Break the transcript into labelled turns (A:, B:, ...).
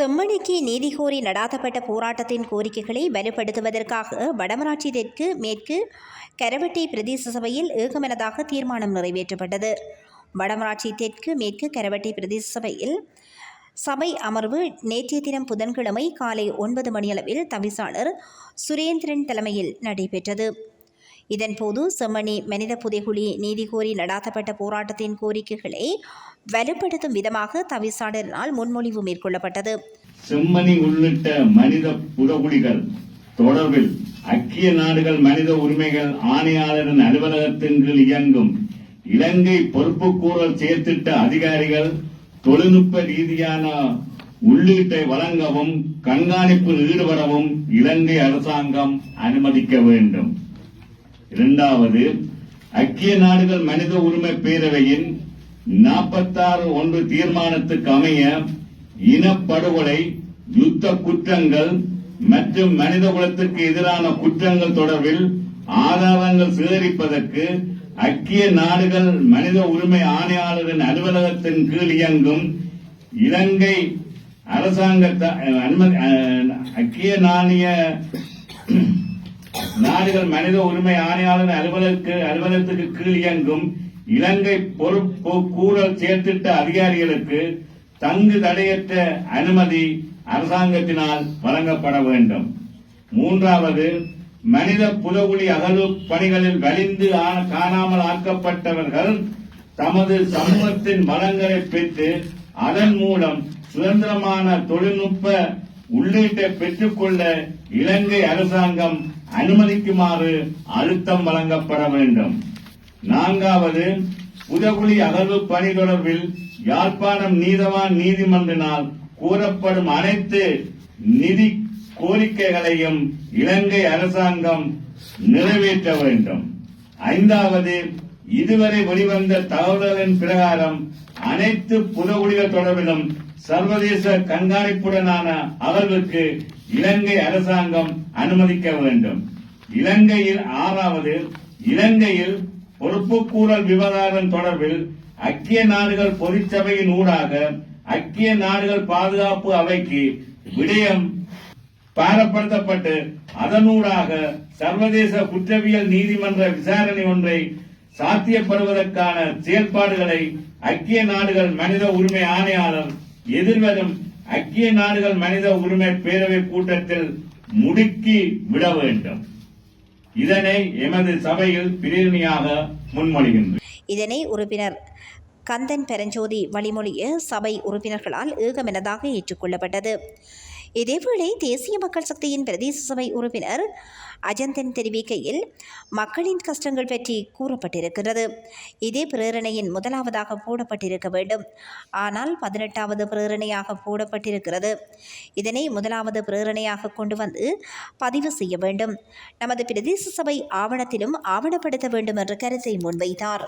A: செம்மணிக்கு நீதி கோரி நடாத்தப்பட்ட போராட்டத்தின் கோரிக்கைகளை வலுப்படுத்துவதற்காக வடமராட்சி தெற்கு மேற்கு கரவட்டை பிரதேச சபையில் ஏகமனதாக தீர்மானம் நிறைவேற்றப்பட்டது. வடமராட்சி தெற்கு மேற்கு கரவட்டை பிரதேச சபையில் சபை அமர்வு நேற்றைய தினம் புதன்கிழமை காலை ஒன்பது மணியளவில் தவிசாளர் சுரேந்திரன் தலைமையில் நடைபெற்றது. இதன்போது செம்மணி மனித புதைகுழி நீதி கோரி நடாத்தப்பட்ட போராட்டத்தின் கோரிக்கைகளை வலுப்படுத்தும் விதமாக தவிசாளரினால் முன்மொழிவு மேற்கொள்ளப்பட்டது.
B: செம்மணி உள்ளிட்ட மனித புதகுழிகள் தொடர்பில் ஐக்கிய நாடுகள் மனித உரிமைகள் ஆணையாளரின் அலுவலகத்தின் கீழ் இயங்கும் இலங்கை பொறுப்புக்கூறல் செயற்திட்ட அதிகாரிகள் தொழில்நுட்ப ரீதியான உள்ளீட்டை வழங்கவும் கண்காணிப்பில் ஈடுபடவும் இலங்கை அரசாங்கம் அனுமதிக்க வேண்டும். இரண்டாவது ஐக்கிய நாடுகள் மனித உரிமை பேரவையின் நாற்பத்தாறு ஒன்று தீர்மானத்துக்கு அமைய இனப்படுகொலை யுத்த குற்றங்கள் மற்றும் மனித குலத்திற்கு எதிரான குற்றங்கள் தொடர்பில் ஆதாரங்கள் சேகரிப்பதற்கு ஐக்கிய நாடுகள் மனித உரிமை ஆணையாளரின் அலுவலகத்தின் கீழ் இயங்கும் இலங்கை அரசாங்க ஐக்கிய நாணய நாடுகள் மனித உரிமை ஆணையாளர் அலுவலருக்கு அலுவலகத்துக்கு கீழ் இயங்கும் இலங்கை பொறுப்பு கூறல் செயற்திட்ட அதிகாரிகளுக்கு தங்கு தடையற்ற அனுமதி அரசாங்கத்தினால் வழங்கப்பட வேண்டும். மூன்றாவது மனித புலகுழி அகழ்வு பணிகளில் வலிந்து காணாமல் ஆக்கப்பட்டவர்கள் தமது சமூகத்தின் வளங்களை பெற்று அதன் மூலம் சுதந்திரமான தொழில்நுட்ப உள்ளீட்டை பெற்றுக்கொள்ள இலங்கை அரசாங்கம் அனுமதிக்குமாறு அழுத்தம் வழங்கப்பட வேண்டும். நான்காவது புதகுழி அகழ்வு பணி தொடர்பில் யாழ்ப்பாணம் நீதவான் நீதிமன்றினால் கூறப்படும் அனைத்து நிதி கோரிக்கைகளையும் இலங்கை அரசாங்கம் நிறைவேற்ற வேண்டும். ஐந்தாவது இதுவரை வெளிவந்த தகவல்களின் பிரகாரம் அனைத்து புதகுடிகள் தொடர்பிலும் சர்வதேச கண்காணிப்புடனான அவர்களுக்கு இலங்கை அரசாங்கம் அனுமதிக்க வேண்டும். இலங்கையில் ஆறாவது இலங்கையில் பொறுப்புக்கூறல் விவகாரம் தொடர்பில் ஐக்கிய நாடுகள் பொதுச்சபையின் ஊடாக ஐக்கிய நாடுகள் பாதுகாப்பு அவைக்கு விடயம் பாரப்படுத்தப்பட்டு அதனூடாக சர்வதேச குற்றவியல் நீதிமன்ற விசாரணை ஒன்றை சாத்தியப்படுவதற்கான செயல்பாடுகளை ஐக்கிய நாடுகள் மனித உரிமை ஆணையாளர் எதிர்வரும் ஐக்கிய நாடுகள் மனித உரிமை பேரவை கூட்டத்தில் முடுக்கி விட வேண்டும். இதனை எமது சபையில் பிரேரணியாக முன்மொழிகின்றேன்
A: இதனை உறுப்பினர் கந்தன் பெரஞ்சோதி வழிமொழிய சபை உறுப்பினர்களால் ஏகமனதாக ஏற்றுக்கொள்ளப்பட்டது. இதேவேளை தேசிய மக்கள் சக்தியின் பிரதேச சபை உறுப்பினர் அஜந்தன் தெரிவிக்கையில் மக்களின் கஷ்டங்கள் பற்றி கூறப்பட்டிருக்கிறது. இதே பிரேரணையின் முதலாவதாக போடப்பட்டிருக்க வேண்டும். ஆனால் பதினெட்டாவது பிரேரணையாக போடப்பட்டிருக்கிறது. இதனை முதலாவது பிரேரணையாக கொண்டு வந்து பதிவு செய்ய வேண்டும். நமது பிரதேச சபை ஆவணத்திலும் ஆவணப்படுத்த வேண்டும் என்ற கருத்தை முன்வைத்தார்.